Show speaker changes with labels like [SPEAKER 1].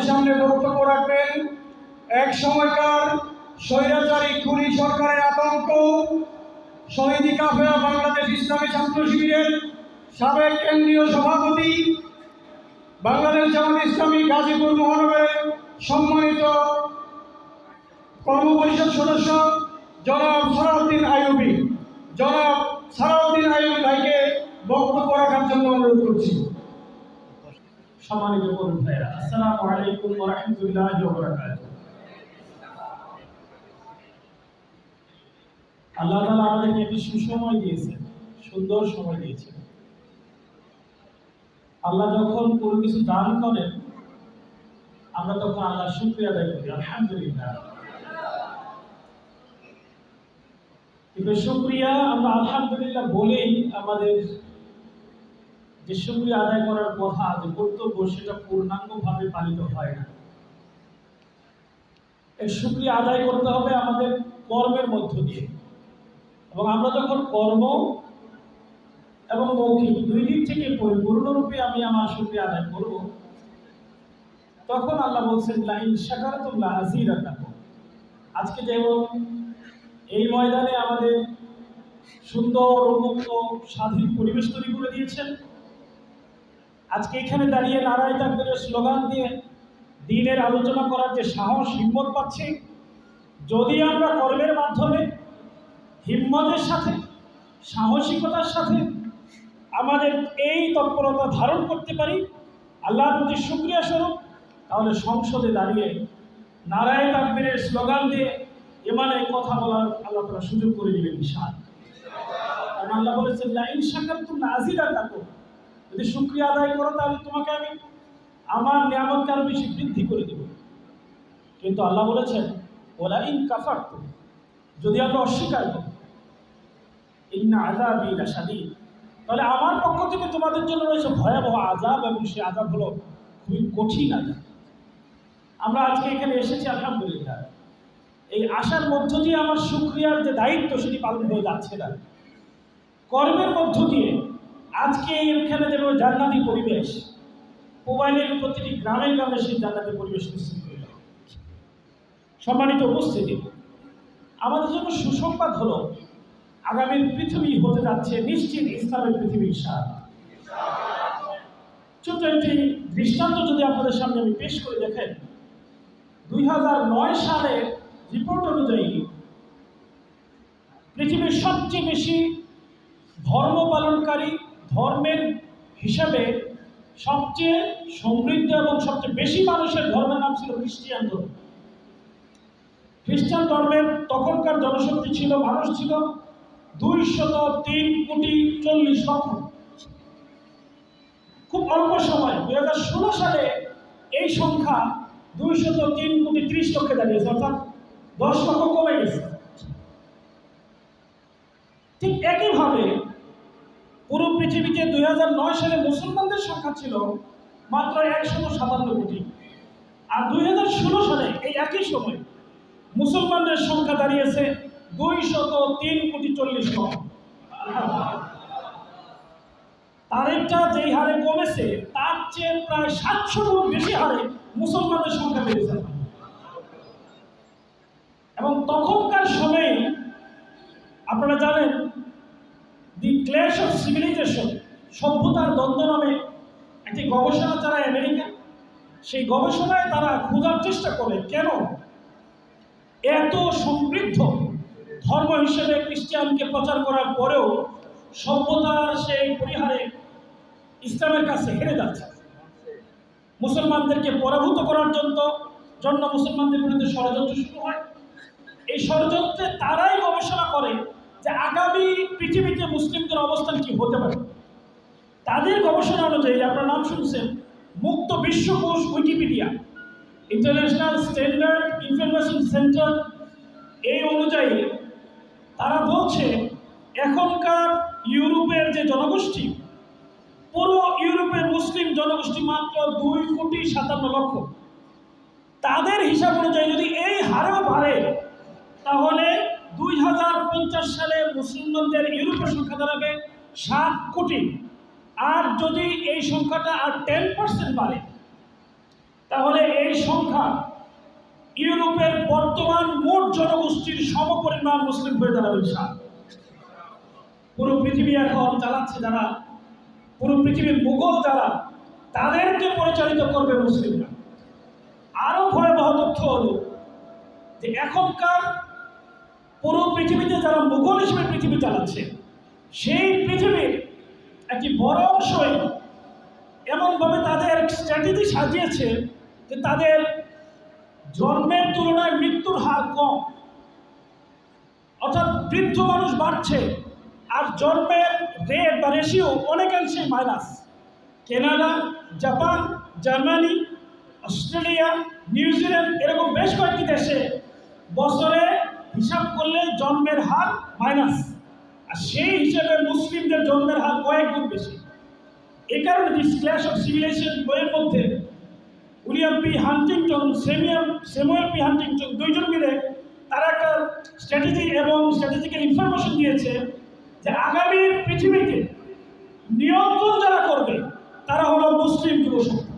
[SPEAKER 1] আপনাদের সামনে বক্তব্য রাখবেন। এক সময়কার স্বৈরাচারী খুনি সরকারের আতঙ্ক, শহীদি কাফেলা বাংলাদেশ ইসলামী ছাত্র শিবিরের সাবেক কেন্দ্রীয় সভাপতি, বাংলাদেশ জামাত ইসলামী গাজীপুর মহানগরের সম্মানিত কর্মপরিষদ সদস্য জনাব সারাউদ্দিন আইয়ুবী। জনাব সারাউদ্দিন আইয়ুবী ভাইকে বক্তব্য রাখার জন্য অনুরোধ করছি।
[SPEAKER 2] সম্মানিত করুন ভাইরা আসসালামু আলাইকুম ওয়া রাহমাতুল্লাহি ওয়া বারাকাতুহু। আল্লাহ তাআলা আমাদেরকে একটি সুসময় দিয়েছেন, সুন্দর সময় দিয়েছেন। আল্লাহ যখন কোনো কিছু দান করেন, আমরা তখন আল্লাহ শুকরিয়া আদায় করি, আলহামদুলিল্লাহ। কিন্তু শুকরিয়া আমরা আলহামদুলিল্লাহ বলেই আমাদের শুক্রিয়া আদায় করার কথা যে কর্তব্য, সেটা পূর্ণাঙ্গভাবে পালিত হয় না। এই শুক্রিয়া আদায় করতে হবে আমাদের কর্মের মধ্য দিয়ে। এবং আমরা যখন কর্ম এবং মৌখিক দুই দিক থেকে পরিপূর্ণরূপে আমি আমার শুক্রিয়া আদায় করব, তখন আল্লাহ বলছেন, লাইন শাকারাতুল্লাহ হাজিরা আজকে যেমন এই ময়দানে আমাদের সুন্দর উন্মুক্ত স্বাধীন পরিবেশ তৈরি করে দিয়েছেন আজকে এখানে দাঁড়িয়ে নারায় তাকবীরের স্লোগান দিয়ে দিনের আলোচনা করার যে সাহস, হিম্মত পাচ্ছি, যদি আমরা কর্মের মাধ্যমে, হিম্মতের সাথে, সাহসিকতার সাথে আমাদের এই তৎপরতা ধারণ করতে পারি, আল্লাহর প্রতি শুক্রিয়া স্বরূপ, তাহলে সংসদে দাঁড়িয়ে নারায় তাকবীরের স্লোগান দিয়ে এমানে কথা বলার আল্লাহ তারা সুযোগ করে দিবেন বিশাল কারণ আল্লাহ বলেছেন লাইন শাকার তুমি আজিরা থাকো যদি শুক্রিয়া আদায় করো, তাহলে তোমাকে আমি আমার নিয়ামতকে আরও বেশি বৃদ্ধি করে দেব। কিন্তু আল্লাহ বলেছেন ওলা ইন কাফার যদি আমরা অস্বীকার করি, ইন্না আজাব শাদীদ তাহলে আমার পক্ষ থেকে তোমাদের জন্য রয়েছে ভয়াবহ আজাব এবং সে আজাব হলো খুবই কঠিন আজাব আমরা আজকে এখানে এসেছি, আলহামদুলিল্লাহ। এই আশার মধ্য দিয়ে আমার শুক্রিয়ার যে দায়িত্ব, সেটি পালন হয়ে যাচ্ছে না। কর্মের মধ্য দিয়ে আজকে এখানে যেভাবে জান্নাতি পরিবেশ। মোবাইলের প্রতিটি গ্রামে গ্রামে সেই জান্নাতি পরিবেশ নিশ্চিত সম্মানিত উপস্থিতি, আমাদের জন্য সুসংবাদ হলো, আগামী পৃথিবী হতে যাচ্ছে নিশ্চিত ইসলামের পৃথিবীর সার ছোট্ট একটি দৃষ্টান্ত যদি আপনাদের সামনে আমি পেশ করে দেখেন, দুই নয় সালের রিপোর্ট অনুযায়ী পৃথিবীর সবচেয়ে বেশি ধর্ম পালনকারী ধর্মের হিসাবে সবচেয়ে সমৃদ্ধ এবং সবচেয়ে বেশি মানুষের ধর্মের নাম ছিল খ্রিস্টিয়ান ধর্ম। খ্রিস্টান ধর্মের তখনকার জনশক্তি ছিল, মানুষ ছিল দুইশত তিন কোটি চল্লিশ লক্ষ। খুব অল্প সময়, দুই হাজার ষোলো সালে এই সংখ্যা দুইশত তিন কোটি ত্রিশ লক্ষে দাঁড়িয়েছে, অর্থাৎ দশ লক্ষ কমে গেছে। ঠিক একইভাবে পুরো পৃথিবীতে দুই সালে মুসলমানদের সংখ্যা ছিল মাত্র একশো সাতান্ন কোটি। আর দুই হাজার ষোলো সালে এই একই সময় মুসলমানদের সংখ্যা দাঁড়িয়েছে দুই শত তিন কোটি চল্লিশ লক্ষ। তারিখটা যেই হারে কমেছে, তার চেয়ে প্রায় সাতশো গুণ বেশি হারে মুসলমানদের সংখ্যা বেড়েছে। এবং তখনকার সময়ে আপনারা জানেন দি ক্লেশ অফ সিভিলাইজেশন, সভ্যতার দ্বন্দ্ব নামে একটি গবেষণা চালায় আমেরিকা। সেই গবেষণায় তারা খোঁজার চেষ্টা করে, কেন? এত সমৃদ্ধ ধর্ম হিসেবে খ্রিস্টানকে প্রচার করার পরেও সভ্যতার সেই পরিহারে ইসলামের কাছে হেরে যাচ্ছে। মুসলমানদেরকে পরাভূত করার জন্য জন্য মুসলমানদের বিরুদ্ধে ষড়যন্ত্র শুরু হয়। এই ষড়যন্ত্রে তারাই গবেষণা করে যে আগামী পৃথিবীতে মুসলিমদের অবস্থান কি হতে পারে? তাদের গবেষণা অনুযায়ী আপনার নাম শুনছেন মুক্ত বিশ্বকোষ Wikipedia international standard information centre এই অনুযায়ী তারা বলছে, এখনকার ইউরোপের যে জনগোষ্ঠী, পুরো ইউরোপের মুসলিম জনগোষ্ঠী মাত্র দুই কোটি সাতান্ন লক্ষ। তাদের হিসাব অনুযায়ী যদি এই হারেও বাড়ে, তাহলে দুই হাজার পঞ্চাশ সালে মুসলমানদের ইউরোপের সংখ্যা দাঁড়াবে সাত কোটি। আর যদি এই সংখ্যাটা আর টেন পার্সেন্ট বাড়ে, তাহলে এই সংখ্যা ইউরোপের বর্তমান মোট জনগোষ্ঠীর সমপরিমাণ মুসলিম হয়ে দাঁড়াবে সাত পুরো পৃথিবী এখন চালাচ্ছে যারা, পুরো পৃথিবীর মুঘল যারা, তাদেরকে পরিচালিত করবে মুসলিমরা। আরও ভয়াবহ তথ্য হলো যে এখনকার পুরো পৃথিবীতে যারা মুঘল হিসেবে পৃথিবী চালাচ্ছে, সেই পৃথিবীর একটি বড় অংশই এমনভাবে তাদের স্ট্র্যাটেজি সাজিয়েছে যে তাদের জন্মের তুলনায় মৃত্যুর হার কম। অর্থাৎ বৃদ্ধ মানুষ বাড়ছে আর জন্মের রেট বা রেশিও অনেকাংশে minus Canada, Japan, Germany, Australia New Zealand এরকম বেশ কয়েকটি দেশে বছরে হিসাব করলে জন্মের হার মাইনাস আর সেই হিসেবে মুসলিমদের জন্মের হার কয়েক গুণ বেশি। এই কারণে দিস ক্ল্যাশ অফ সিভিলাইজেশন বইয়ের মধ্যে উইলিয়াম পি হান্টিংটন, সেমিয়াম স্যামুয়েল পি হান্টিংটন দুইজন মিলে তারা একটা স্ট্র্যাটেজি এবং স্ট্র্যাটেজিক্যাল ইনফরমেশন দিয়েছে যে আগামী পৃথিবীকে নিয়ন্ত্রণ যারা করবে, তারা হলো মুসলিম যুবশক্তি